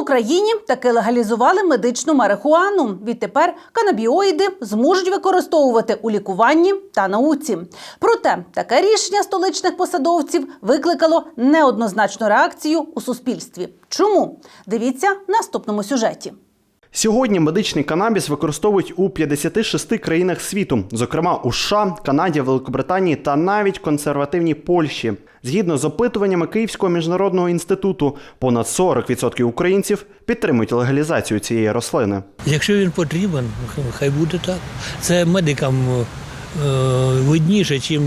Україні таки легалізували медичну марихуану. Відтепер канабіоїди зможуть використовувати у лікуванні та науці. Проте таке рішення столичних посадовців викликало неоднозначну реакцію у суспільстві. Чому? Дивіться в наступному сюжеті. Сьогодні медичний канабіс використовують у 56 країнах світу, зокрема у США, Канаді, Великобританії та навіть консервативній Польщі. Згідно з опитуваннями Київського міжнародного інституту, понад 40% українців підтримують легалізацію цієї рослини. Якщо він потрібен, хай буде так. Це медикам е, видніше, ніж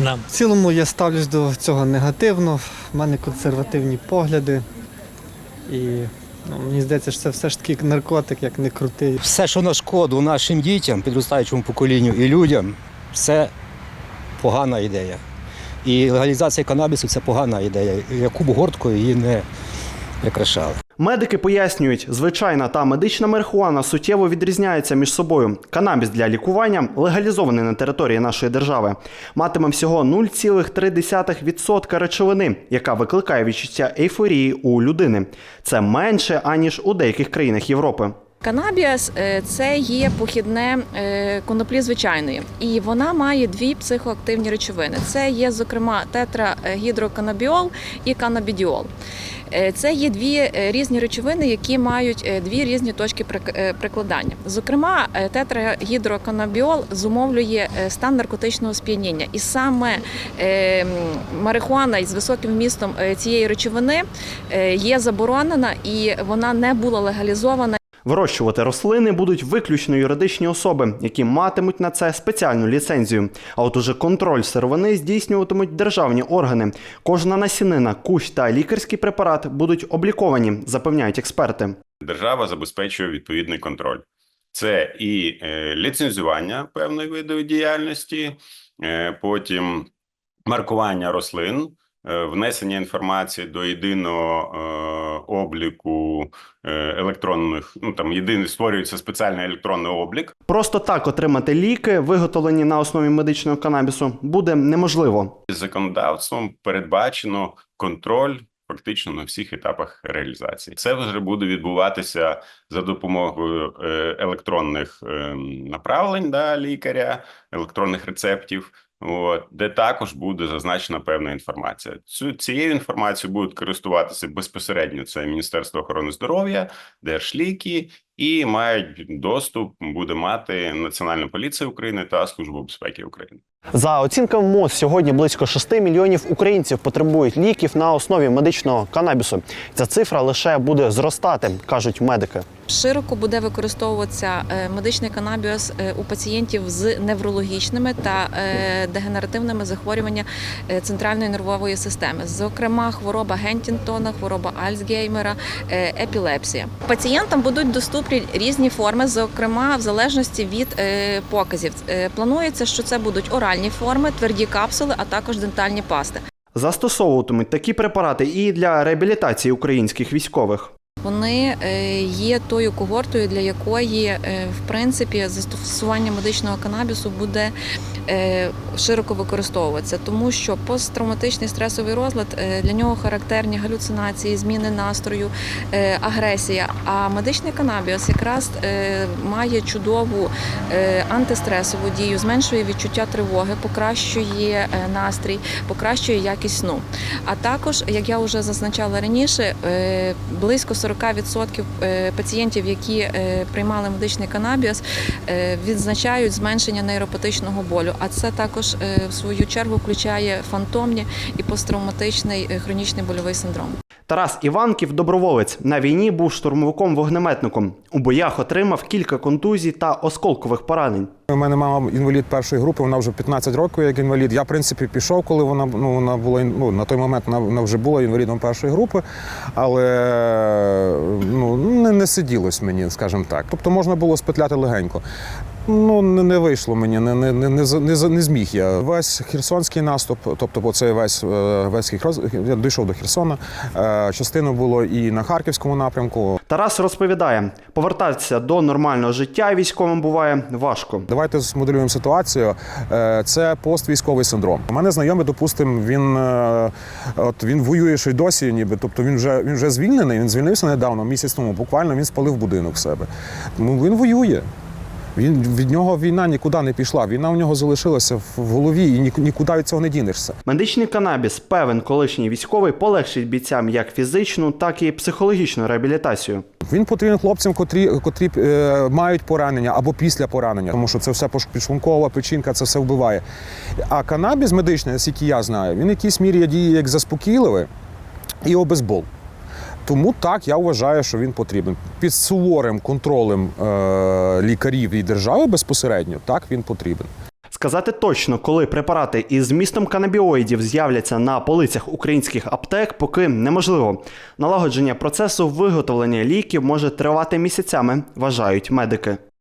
нам. В цілому я ставлюсь до цього негативно. В мене консервативні погляди. І ну, мені здається, що це все ж таки наркотик, як не крутий. все, що на шкоду нашим дітям, підростаючому поколінню і людям, це погана ідея. І легалізація канабісу це погана ідея. Яку б гортку її не прикрашали. Медики пояснюють, звичайна та медична марихуана суттєво відрізняється між собою. Канабіс для лікування легалізований на території нашої держави. Матиме всього 0,3% речовини, яка викликає відчуття ейфорії у людини. Це менше аніж у деяких країнах Європи. Канабіас е, це є похідне е, коноплі звичайної, і вона має дві психоактивні речовини. Це є, зокрема, тетрагідроканабіол і канабідіол. Е, Це є дві е, різні речовини, які мають е, дві різні точки е, прикладання. Зокрема, е, тетрагідроканабіол зумовлює е, стан наркотичного сп'яніння, і саме е, марихуана із високим вмістом е, цієї речовини е, є заборонена і вона не була легалізована. Вирощувати рослини будуть виключно юридичні особи, які матимуть на це спеціальну ліцензію. А от уже контроль сировини здійснюватимуть державні органи. Кожна насінина, кущ та лікарський препарат будуть обліковані, запевняють експерти. держава забезпечує відповідний контроль. Це і е, ліцензування певної виду діяльності, е, потім маркування рослин, внесення інформації до єдиного е, обліку е, електронних. Ну там єдиний створюється спеціальний електронний облік. Просто так отримати ліки, виготовлені на основі медичного канабісу, буде неможливо. Законодавством передбачено контроль. Фактично на всіх етапах реалізації це вже буде відбуватися за допомогою е, електронних ем, направлень да, лікаря, електронних рецептів, от, де також буде зазначена певна інформація. Цю цією інформацією будуть користуватися безпосередньо це Міністерство охорони здоров'я, Держліки і мають доступ буде мати Національна поліція України та Служба безпеки України. За оцінками МОЗ, сьогодні близько 6 мільйонів українців потребують ліків на основі медичного канабісу. Ця цифра лише буде зростати, кажуть медики. Широко буде використовуватися е, медичний канабіос е, у пацієнтів з неврологічними та е, дегенеративними захворюваннями центральної нервової системи, зокрема хвороба Гентінтона, хвороба Альцгеймера, епілепсія. Пацієнтам будуть доступні різні форми, зокрема в залежності від е, показів. Е, Планується, що це будуть оральні форми, тверді капсули, а також дентальні пасти. Застосовуватимуть такі препарати і для реабілітації українських військових. Вони е, є тою когортою, для якої е, в принципі застосування медичного канабісу буде е, широко використовуватися, тому що посттравматичний стресовий розлад для нього характерні галюцинації, зміни настрою, агресія. А медичний канабіс якраз має чудову антистресову дію, зменшує відчуття тривоги, покращує настрій, покращує якість сну. А також, як я вже зазначала раніше, близько 40% е, пацієнтів, які е, приймали медичний канабіс, е, відзначають зменшення нейропатичного болю. А це також в свою чергу включає фантомні і посттравматичний хронічний больовий синдром. Тарас Іванків, доброволець, на війні був штурмовиком-вогнеметником. У боях отримав кілька контузій та осколкових поранень. У мене мама інвалід першої групи, вона вже 15 років як інвалід. Я, в принципі, пішов, коли вона ну, вона була ну, на той момент вона, вона вже була інвалідом першої групи, але ну, не, не сиділось мені, скажімо так. Тобто можна було спетляти легенько. Ну, не, не вийшло мені, не, не, не, не, не, не зміг я. Весь херсонський наступ, тобто оцей весь, е, весь Херсон- я дійшов до Херсона. Е, Частина було і на Харківському напрямку. Тарас розповідає, повертатися до нормального життя військовим буває важко. Давайте змоделюємо ситуацію. Е, Це поствійськовий синдром. У мене знайомий, допустимо, він, е, от він воює ще й досі, ніби. Тобто він вже він вже звільнений. Він звільнився недавно, місяць тому. Буквально він спалив будинок в себе. Тому він воює. Він від нього війна нікуди не пішла. Війна у нього залишилася в голові, і нікуди від цього не дінешся. Медичний канабіс, певен колишній військовий, полегшить бійцям як фізичну, так і психологічну реабілітацію. Він потрібен хлопцям, котрі, котрі е, мають поранення або після поранення, тому що це все підшлункова печінка, це все вбиває. А канабіс медичний, наскільки я знаю, він в якійсь мірі діє як заспокійливий і обезбол. Тому так я вважаю, що він потрібен. Під суворим контролем е, лікарів і держави безпосередньо так він потрібен. Сказати точно, коли препарати із змістом канабіоїдів з'являться на полицях українських аптек, поки неможливо. Налагодження процесу виготовлення ліків може тривати місяцями, вважають медики.